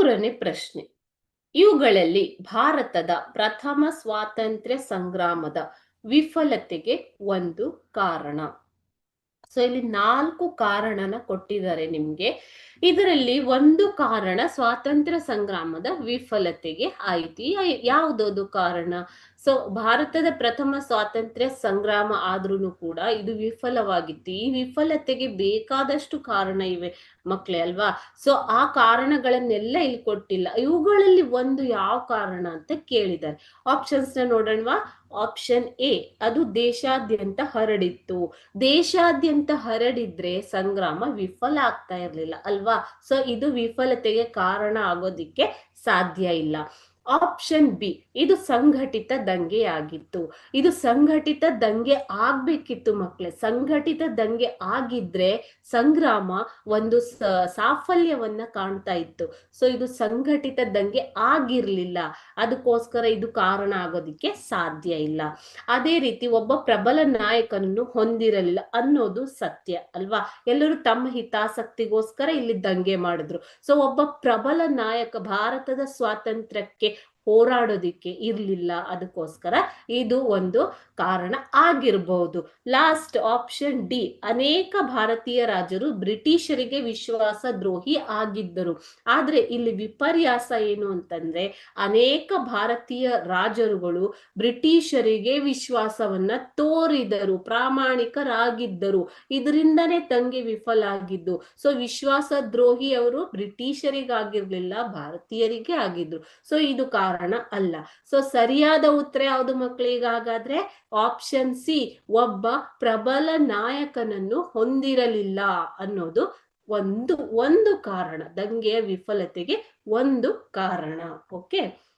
ಮೂರನೇ ಪ್ರಶ್ನೆ. ಇವುಗಳಲ್ಲಿ ಭಾರತದ ಪ್ರಥಮ ಸ್ವಾತಂತ್ರ್ಯ ಸಂಗ್ರಾಮದ ವಿಫಲತೆಗೆ ಒಂದು ಕಾರಣ. ಸೊ, ಇಲ್ಲಿ ನಾಲ್ಕು ಕಾರಣನ ಕೊಟ್ಟಿದ್ದಾರೆ ನಿಮ್ಗೆ. ಇದರಲ್ಲಿ ಒಂದು ಕಾರಣ ಸ್ವಾತಂತ್ರ್ಯ ಸಂಗ್ರಾಮದ ವಿಫಲತೆಗೆ ಆಯ್ತು. ಯಾವುದದು ಕಾರಣ? ಸೊ, ಭಾರತದ ಪ್ರಥಮ ಸ್ವಾತಂತ್ರ್ಯ ಸಂಗ್ರಾಮ ಆದ್ರೂ ಕೂಡ ಇದು ವಿಫಲವಾಗಿತ್ತು. ಈ ವಿಫಲತೆಗೆ ಬೇಕಾದಷ್ಟು ಕಾರಣ ಇವೆ ಮಕ್ಕಳೇ ಅಲ್ವಾ? ಸೊ, ಆ ಕಾರಣಗಳನ್ನೆಲ್ಲ ಇಲ್ಲಿ ಕೊಟ್ಟಿಲ್ಲ. ಇವುಗಳಲ್ಲಿ ಒಂದು ಯಾವ ಕಾರಣ ಅಂತ ಕೇಳಿದ್ದಾರೆ. ಆಪ್ಷನ್ಸ್ನ ನೋಡೋಣವಾ? ಆಪ್ಷನ್ ಎ ಅದು ದೇಶಾದ್ಯಂತ ಹರಡಿತ್ತು. ದೇಶಾದ್ಯಂತ ಹರಡಿದ್ರೆ ಸಂಗ್ರಾಮ ವಿಫಲ ಆಗ್ತಾ ಇರ್ಲಿಲ್ಲ ಅಲ್ವಾ? ಸೊ ಇದು ವಿಫಲತೆಗೆ ಕಾರಣ ಆಗೋದಿಕ್ಕೆ ಸಾಧ್ಯ ಇಲ್ಲ. ಆಪ್ಷನ್ ಬಿ ಇದು ಸಂಘಟಿತ ದಂಗೆ ಆಗಿತ್ತು. ಇದು ಸಂಘಟಿತ ದಂಗೆ ಆಗ್ಬೇಕಿತ್ತು ಮಕ್ಳೆ. ಸಂಘಟಿತ ದಂಗೆ ಆಗಿದ್ರೆ ಸಂಗ್ರಾಮ ಒಂದು ಸಾಫಲ್ಯವನ್ನ ಕಾಣ್ತಾ ಇತ್ತು. ಸೊ ಇದು ಸಂಘಟಿತ ದಂಗೆ ಆಗಿರ್ಲಿಲ್ಲ. ಅದಕ್ಕೋಸ್ಕರ ಇದು ಕಾರಣ ಆಗೋದಿಕ್ಕೆ ಸಾಧ್ಯ ಇಲ್ಲ. ಅದೇ ರೀತಿ ಒಬ್ಬ ಪ್ರಬಲ ನಾಯಕನನ್ನು ಹೊಂದಿರಲಿಲ್ಲ ಅನ್ನೋದು ಸತ್ಯ, ಅಲ್ವಾ? ಎಲ್ಲರೂ ತಮ್ಮ ಹಿತಾಸಕ್ತಿಗೋಸ್ಕರ ಇಲ್ಲಿ ದಂಗೆ ಮಾಡಿದ್ರು. ಸೊ ಒಬ್ಬ ಪ್ರಬಲ ನಾಯಕ ಭಾರತದ ಸ್ವಾತಂತ್ರ್ಯಕ್ಕೆ ಹೋರಾಡೋದಿಕ್ಕೆ ಇರ್ಲಿಲ್ಲ ಅದಕ್ಕೋಸ್ಕರ ಇದು ಒಂದು ಕಾರಣ ಆಗಿರಬಹುದು. ಲಾಸ್ಟ್ ಆಪ್ಷನ್ ಡಿ, ಅನೇಕ ಭಾರತೀಯ ರಾಜರು ಬ್ರಿಟಿಷರಿಗೆ ವಿಶ್ವಾಸ ದ್ರೋಹಿ ಆಗಿದ್ದರು. ಆದ್ರೆ ಇಲ್ಲಿ ವಿಪರ್ಯಾಸ ಏನು ಅಂತಂದ್ರೆ, ಅನೇಕ ಭಾರತೀಯ ರಾಜರುಗಳು ಬ್ರಿಟಿಷರಿಗೆ ವಿಶ್ವಾಸವನ್ನ ತೋರಿದರು, ಪ್ರಾಮಾಣಿಕರಾಗಿದ್ದರು. ಇದರಿಂದನೇ ತಂಗಿ ವಿಫಲ ಆಗಿದ್ದು. ಸೊ ವಿಶ್ವಾಸ ದ್ರೋಹಿ ಅವರು ಬ್ರಿಟಿಷರಿಗಾಗಿರ್ಲಿಲ್ಲ, ಭಾರತೀಯರಿಗೆ ಆಗಿದ್ರು. ಸೊ, ಇದು ಕಾರಣ. ಅಲ್ಲ. ಸೊ ಸರಿಯಾದ ಉತ್ತರ ಯಾವುದು ಮಕ್ಕಳಿಗೆ ಹಾಗಾದ್ರೆ? ಆಪ್ಷನ್ ಸಿ ಒಬ್ಬ ಪ್ರಬಲ ನಾಯಕನನ್ನು ಹೊಂದಿರಲಿಲ್ಲ ಅನ್ನೋದು ಒಂದು ಒಂದು ಕಾರಣ. ದಂಗೆಯ ವಿಫಲತೆಗೆ ಒಂದು ಕಾರಣ. ಓಕೆ